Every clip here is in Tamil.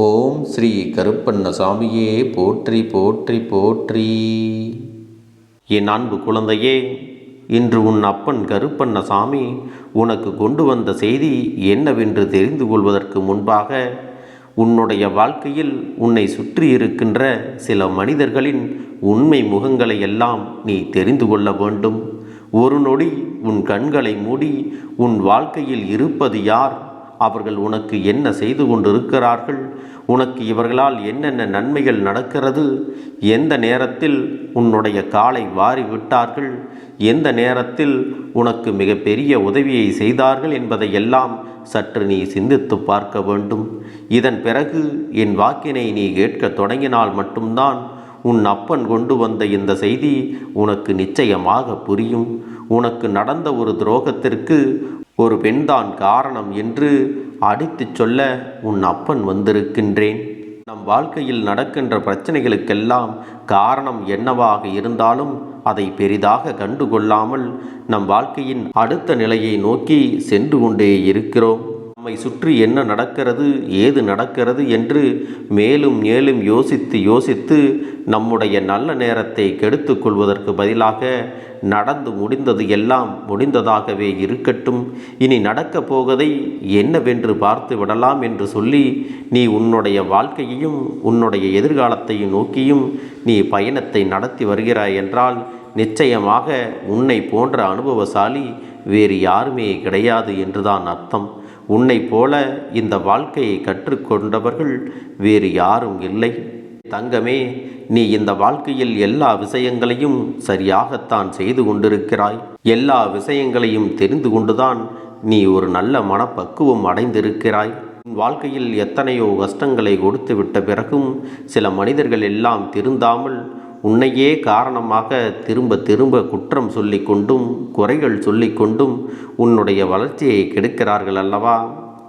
ஓம் ஸ்ரீ கருப்பண்ணசாமியே போற்றி போற்றி போற்றி. என் அன்பு குழந்தையே இன்று உன் அப்பன் கருப்பண்ணசாமி உனக்கு கொண்டு வந்த செய்தி என்னவென்று தெரிந்து கொள்வதற்கு முன்பாக உன்னுடைய வாழ்க்கையில் உன்னை சுற்றி இருக்கின்ற சில மனிதர்களின் உண்மை முகங்களை எல்லாம் நீ தெரிந்து கொள்ள வேண்டும். ஒரு நொடி உன் கண்களை மூடி உன் வாழ்க்கையில் இருப்பது யார்? அவர்கள் உனக்கு என்ன செய்து கொண்டிருக்கிறார்கள்? உனக்கு இவர்களால் என்னென்ன நன்மைகள் நடக்கிறது? எந்த நேரத்தில் உன்னுடைய காலை வாரி விட்டார்கள்? எந்த நேரத்தில் உனக்கு மிகப்பெரிய உதவியை செய்தார்கள் என்பதை எல்லாம் சற்று நீ சிந்தித்து பார்க்க வேண்டும். இதன் பிறகு என் வாக்கினை நீ கேட்க தொடங்கினால் மட்டும்தான் உன் அப்பன் கொண்டு வந்த இந்த செய்தி உனக்கு நிச்சயமாக புரியும். உனக்கு நடந்த ஒரு துரோகத்திற்கு ஒரு பெண்தான் காரணம் என்று அடித்துச் சொல்ல உன் அப்பன் வந்திருக்கின்றேன். நம் வாழ்க்கையில் நடக்கின்ற பிரச்சனைகளுக்கெல்லாம் காரணம் என்னவாக இருந்தாலும் அதை பெரிதாக கண்டுகொள்ளாமல் நம் வாழ்க்கையின் அடுத்த நிலையை நோக்கி சென்று கொண்டே இருக்கிறோம். நம்மை சுற்றி என்ன நடக்கிறது ஏது நடக்கிறது என்று மேலும் மேலும் யோசித்து யோசித்து நம்முடைய நல்ல நேரத்தை கெடுத்து கொள்வதற்கு பதிலாக நடந்து முடிந்தது எல்லாம் முடிந்ததாகவே இருக்கட்டும். இனி நடக்கப் போவதை என்னவென்று பார்த்து விடலாம் என்று சொல்லி நீ உன்னுடைய வாழ்க்கையையும் உன்னுடைய எதிர்காலத்தையும் நோக்கியும் நீ பயணத்தை நடத்தி வருகிறாய் என்றால் நிச்சயமாக உன்னை போன்ற அனுபவசாலி வேறு யாருமே கிடையாது என்றுதான் அர்த்தம். உன்னை போல இந்த வாழ்க்கையை கற்றுக்கொண்டவர்கள் வேறு யாரும் இல்லை. தங்கமே நீ இந்த வாழ்க்கையில் எல்லா விஷயங்களையும் சரியாகத்தான் செய்து கொண்டிருக்கிறாய். எல்லா விஷயங்களையும் தெரிந்து கொண்டுதான் நீ ஒரு நல்ல மனப்பக்குவம் அடைந்திருக்கிறாய். உன் வாழ்க்கையில் எத்தனையோ கஷ்டங்களை கொடுத்து விட்ட பிறகும் சில மனிதர்கள் எல்லாம் திருந்தாமல் உன்னையே காரணமாக திரும்ப திரும்ப குற்றம் சொல்லிக்கொண்டும் குறைகள் சொல்லிக்கொண்டும் உன்னுடைய வளர்ச்சியை கெடுக்கிறார்கள் அல்லவா?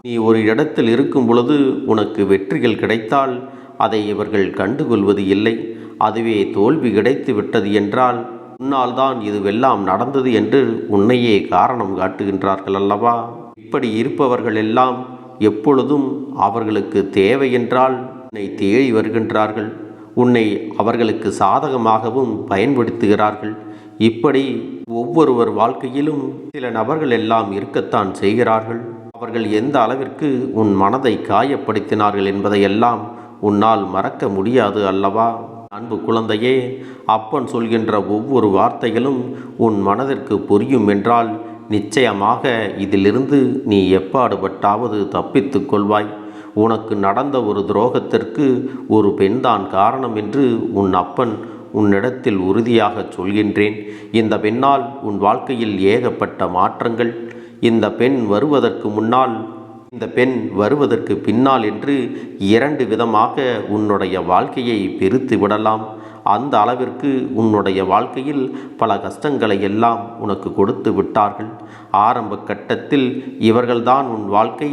நீ ஒரு இடத்தில் இருக்கும் பொழுது உனக்கு வெற்றிகள் கிடைத்தால் அதை இவர்கள் கண்டுகொள்வது இல்லை. அதுவே தோல்வி கிடைத்து விட்டது என்றால் உன்னால் தான் இதுவெல்லாம் நடந்தது என்று உன்னையே காரணம் காட்டுகின்றார்கள் அல்லவா? இப்படி இருப்பவர்கள் எல்லாம் எப்பொழுதும் அவர்களுக்கு தேவை என்றால் உன்னை தேடி வருகின்றார்கள். உன்னை அவர்களுக்கு சாதகமாகவும் பயன்படுத்துகிறார்கள். இப்படி ஒவ்வொருவர் வாழ்க்கையிலும் சில நபர்கள் எல்லாம் இருக்கத்தான் செய்கிறார்கள். அவர்கள் எந்த அளவிற்கு உன் மனதை காயப்படுத்தினார்கள் என்பதையெல்லாம் உன்னால் மறக்க முடியாது அல்லவா? அன்பு குழந்தையே அப்பன் சொல்கின்ற ஒவ்வொரு வார்த்தைகளும் உன் மனதிற்கு புரியும் என்றால் நிச்சயமாக இதிலிருந்து நீ எப்பாடுபட்டாவது தப்பித்துக் கொள்வாய். உனக்கு நடந்த ஒரு துரோகத்திற்கு ஒரு பெண்தான் காரணம் என்று உன் அப்பன் உன்னிடத்தில் உறுதியாக சொல்கின்றேன். இந்த பெண்ணால் உன் வாழ்க்கையில் ஏகப்பட்ட மாற்றங்கள். இந்த பெண் வருவதற்கு முன்னால் இந்த பெண் வருவதற்கு பின்னால் என்று இரண்டு விதமாக உன்னுடைய வாழ்க்கையை பிரித்து விடலாம். அந்த அளவிற்கு உன்னுடைய வாழ்க்கையில் பல கஷ்டங்களை எல்லாம் உனக்கு கொடுத்து விட்டார்கள். ஆரம்ப கட்டத்தில் இவர்கள்தான் உன் வாழ்க்கை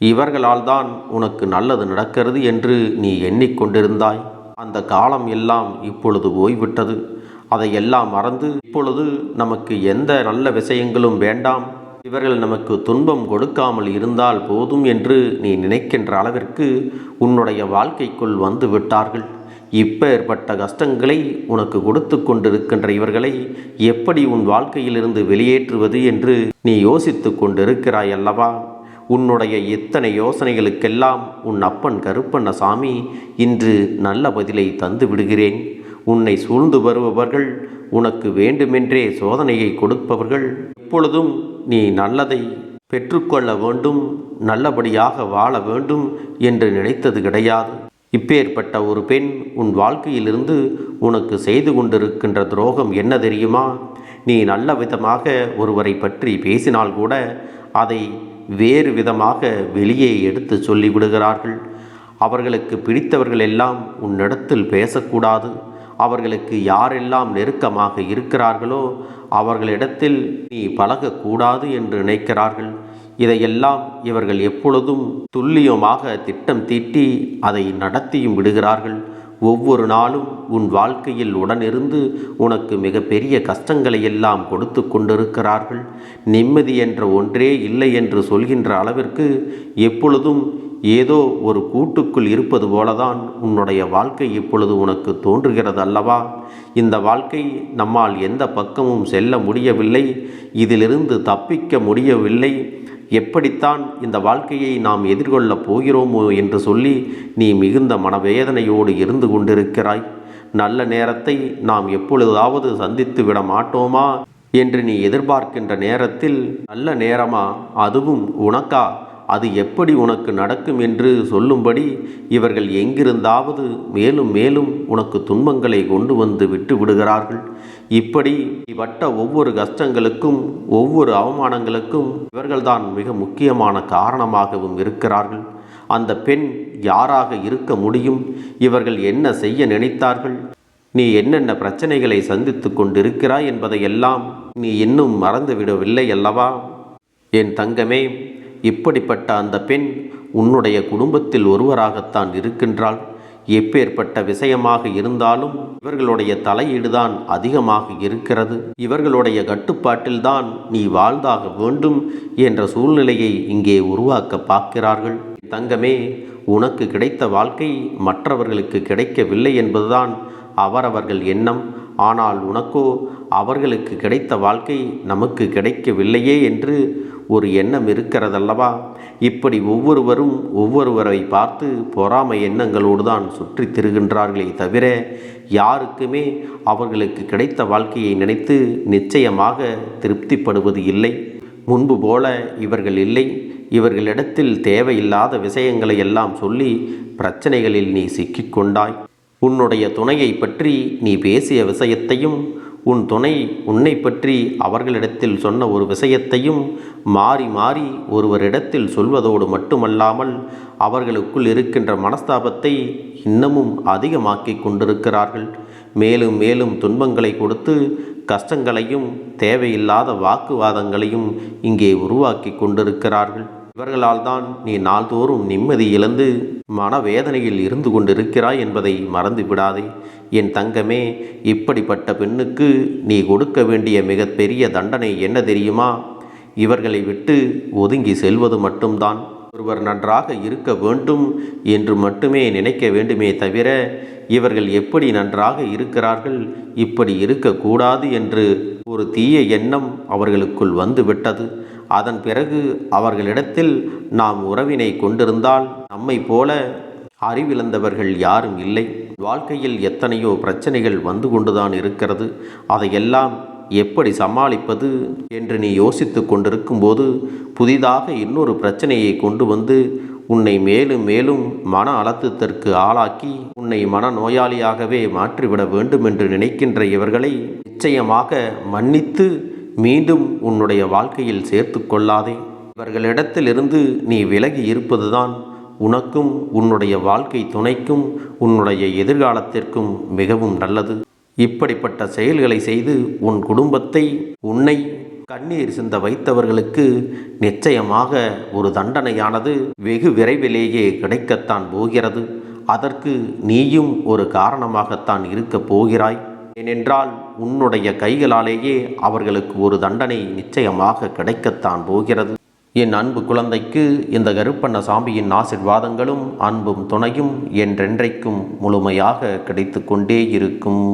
இவர்களால் தான் உனக்கு நல்லது நடக்கிறது என்று நீ எண்ணிக்கொண்டிருந்தாய். அந்த காலம் எல்லாம் இப்பொழுது போய்விட்டது அதையெல்லாம் மறந்து இப்பொழுது நமக்கு எந்த நல்ல விஷயங்களும் வேண்டாம். இவர்கள் நமக்கு துன்பம் கொடுக்காமல் இருந்தால் போதும் என்று நீ நினைக்கின்ற அளவிற்கு உன்னுடைய வாழ்க்கைக்குள் வந்து விட்டார்கள். இப்பேற்பட்ட கஷ்டங்களை உனக்கு கொடுத்து கொண்டிருக்கின்ற இவர்களை எப்படி உன் வாழ்க்கையிலிருந்து வெளியேற்றுவது என்று நீ யோசித்து கொண்டிருக்கிறாய் அல்லவா உன்னுடைய இத்தனை யோசனைகளுக்கெல்லாம் உன் அப்பன் கருப்பண்ண சாமி இன்று நல்ல பதிலை தந்து விடுகிறேன். உன்னை சூழ்ந்து வருபவர்கள் உனக்கு வேண்டுமென்றே சோதனையை கொடுப்பவர்கள் எப்பொழுதும் நீ நல்லதை பெற்றுக்கொள்ள வேண்டும் நல்லபடியாக வாழ வேண்டும் என்று நினைத்தது கிடையாது. இப்பேற்பட்ட ஒரு பெண் உன் வாழ்க்கையிலிருந்து உனக்கு செய்து கொண்டிருக்கின்ற துரோகம் என்ன தெரியுமா? நீ நல்ல விதமாக ஒருவரை பற்றி பேசினால் கூட அதை வேறு விதமாக வெளியே எடுத்து சொல்லிவிடுகிறார்கள் அவர்களுக்கு பிடித்தவர்கள் எல்லாம் உன்னிடத்தில் பேசக்கூடாது. அவர்களுக்கு யாரெல்லாம் நெருக்கமாக இருக்கிறார்களோ அவர்களிடத்தில் நீ பழகக்கூடாது என்று நினைக்கிறார்கள். இதையெல்லாம் இவர்கள் எப்பொழுதும் துல்லியமாக திட்டம் தீட்டி அதை நடத்தியும் விடுகிறார்கள். ஒவ்வொரு நாளும் உன் வாழ்க்கையில் உடனிருந்து உனக்கு மிகப்பெரிய கஷ்டங்களை எல்லாம் கொடுத்து கொண்டிருக்கிறார்கள். நிம்மதி என்ற ஒன்றே இல்லை என்று சொல்கின்ற அளவிற்கு எப்பொழுதும் ஏதோ ஒரு கூட்டுக்குள் இருப்பது போலதான் உன்னுடைய வாழ்க்கை இப்பொழுது உனக்கு தோன்றுகிறது அல்லவா இந்த வாழ்க்கை நம்மால் எந்த பக்கமும் செல்ல முடியவில்லை. இதிலிருந்து தப்பிக்க முடியவில்லை. எப்படித்தான் இந்த வாழ்க்கையை நாம் எதிர்கொள்ளப் போகிறோமோ என்று சொல்லி நீ மிகுந்த மனவேதனையோடு இருந்து கொண்டிருக்கிறாய். நல்ல நேரத்தை நாம் எப்பொழுதாவது சந்தித்து விட மாட்டோமா? என்று நீ எதிர்பார்க்கின்ற நேரத்தில் நல்ல நேரமா? அதுவும் உனக்கா? அது எப்படி உனக்கு நடக்கும் என்று சொல்லும்படி இவர்கள் எங்கிருந்தாவது மேலும் மேலும் உனக்கு துன்பங்களை கொண்டு வந்து விட்டு விடுகிறார்கள். இப்படி வட்ட ஒவ்வொரு கஷ்டங்களுக்கும் ஒவ்வொரு அவமானங்களுக்கும் இவர்கள்தான் மிக முக்கியமான காரணமாகவும் இருக்கிறார்கள். அந்த பெண் யாராக இருக்க முடியும்? இவர்கள் என்ன செய்ய நினைத்தார்கள்? நீ என்னென்ன பிரச்சனைகளை சந்தித்து கொண்டிருக்கிறாய் என்பதையெல்லாம் நீ இன்னும் மறந்துவிடவில்லை அல்லவா? என் தங்கமே இப்படிப்பட்ட அந்த பெண் உன்னுடைய குடும்பத்தில் ஒருவராகத்தான் இருக்கின்றாள். எப்பேற்பட்ட விஷயமாக இருந்தாலும் இவர்களுடைய தலையீடுதான் அதிகமாக இருக்கிறது. இவர்களுடைய கட்டுப்பாட்டில்தான் நீ வாழ்ந்தாக வேண்டும் என்ற சூழ்நிலையை இங்கே உருவாக்க பார்க்கிறார்கள். தங்கமே உனக்கு கிடைத்த வாழ்க்கை மற்றவர்களுக்கு கிடைக்கவில்லை என்பதுதான் அவரவர்கள் எண்ணம். ஆனால் உனக்கோ அவர்களுக்கு கிடைத்த வாழ்க்கை நமக்கு கிடைக்கவில்லையே என்று ஒரு எண்ணம் இருக்கிறதல்லவா? இப்படி ஒவ்வொருவரும் ஒவ்வொருவரை பார்த்து பொறாமை எண்ணங்களோடு தான் சுற்றித் திரிகின்றார்களே தவிர யாருக்குமே அவர்களுக்கு கிடைத்த வாழ்க்கையை நினைத்து நிச்சயமாக திருப்திப்படுவது இல்லை. முன்பு போல இவர்கள் இல்லை. இவர்களிடத்தில் தேவையில்லாத விஷயங்களை எல்லாம் சொல்லி பிரச்சனைகளில் நீ சிக்கிக்கொண்டாய் உன்னுடைய துணையை பற்றி நீ பேசிய விஷயத்தையும் உன் துணை உன்னை பற்றி அவர்களிடத்தில் சொன்ன ஒரு விஷயத்தையும் மாறி மாறி ஒருவரிடத்தில் சொல்வதோடு மட்டுமல்லாமல் அவர்களுக்குள் இருக்கின்ற மனஸ்தாபத்தை இன்னமும் அதிகமாக்கி கொண்டிருக்கிறார்கள். மேலும் மேலும் துன்பங்களை கொடுத்து கஷ்டங்களையும் தேவையில்லாத வாக்குவாதங்களையும் இங்கே உருவாக்கி கொண்டிருக்கிறார்கள். இவர்களால் தான் நீ நாள்தோறும் நிம்மதி இழந்து மனவேதனையில் இருந்து கொண்டிருக்கிறாய் என்பதை மறந்து விடாதே. என் தங்கமே இப்படிப்பட்ட பெண்ணுக்கு நீ கொடுக்க வேண்டிய மிகப்பெரிய தண்டனை என்ன தெரியுமா? இவர்களை விட்டு ஒதுங்கி செல்வது மட்டும்தான். ஒருவர் நன்றாக இருக்க வேண்டும் என்று மட்டுமே நினைக்க வேண்டுமே தவிர இவர்கள் எப்படி நன்றாக இருக்கிறார்கள் இப்படி இருக்கக்கூடாது என்று ஒரு தீய எண்ணம் அவர்களுக்குள் வந்துவிட்டது. அதன் பிறகு அவர்களிடத்தில் நாம் உறவினை கொண்டிருந்தால் நம்மை போல அறிவிழந்தவர்கள் யாரும் இல்லை. வாழ்க்கையில் எத்தனையோ பிரச்சனைகள் வந்து கொண்டுதான் இருக்கிறது. அதையெல்லாம் எப்படி சமாளிப்பது என்று நீ யோசித்து கொண்டிருக்கும்போது புதிதாக இன்னொரு பிரச்சனையை கொண்டு வந்து உன்னை மேலும் மேலும் மன அழுத்தத்திற்கு ஆளாக்கி உன்னை மன நோயாளியாகவே மாற்றிவிட வேண்டும் என்று நினைக்கின்ற இவர்களை நிச்சயமாக மன்னித்து மீண்டும் உன்னுடைய வாழ்க்கையில் சேர்த்து கொள்ளாதே. இவர்களிடத்திலிருந்து நீ விலகி இருப்பதுதான் உனக்கும் உன்னுடைய வாழ்க்கை துணைக்கும் உன்னுடைய எதிர்காலத்திற்கும் மிகவும் நல்லது. இப்படிப்பட்ட செயல்களை செய்து உன் குடும்பத்தை உன்னை கண்ணீர் சிந்த வைத்தவர்களுக்கு நிச்சயமாக ஒரு தண்டனையானது வெகு விரைவிலேயே கிடைக்கத்தான் போகிறது. அதற்கு நீயும் ஒரு காரணமாகத்தான் இருக்கப் போகிறாய். ஏனென்றால் உன்னுடைய கைகளாலேயே அவர்களுக்கு ஒரு தண்டனை நிச்சயமாக கிடைக்கத்தான் போகிறது. என் அன்பு குழந்தைக்கு இந்த கருப்பண்ண சாமியின் ஆசிர்வாதங்களும் அன்பும் துணையும் என்றென்றைக்கும் முழுமையாக கிடைத்து கொண்டே இருக்கும்.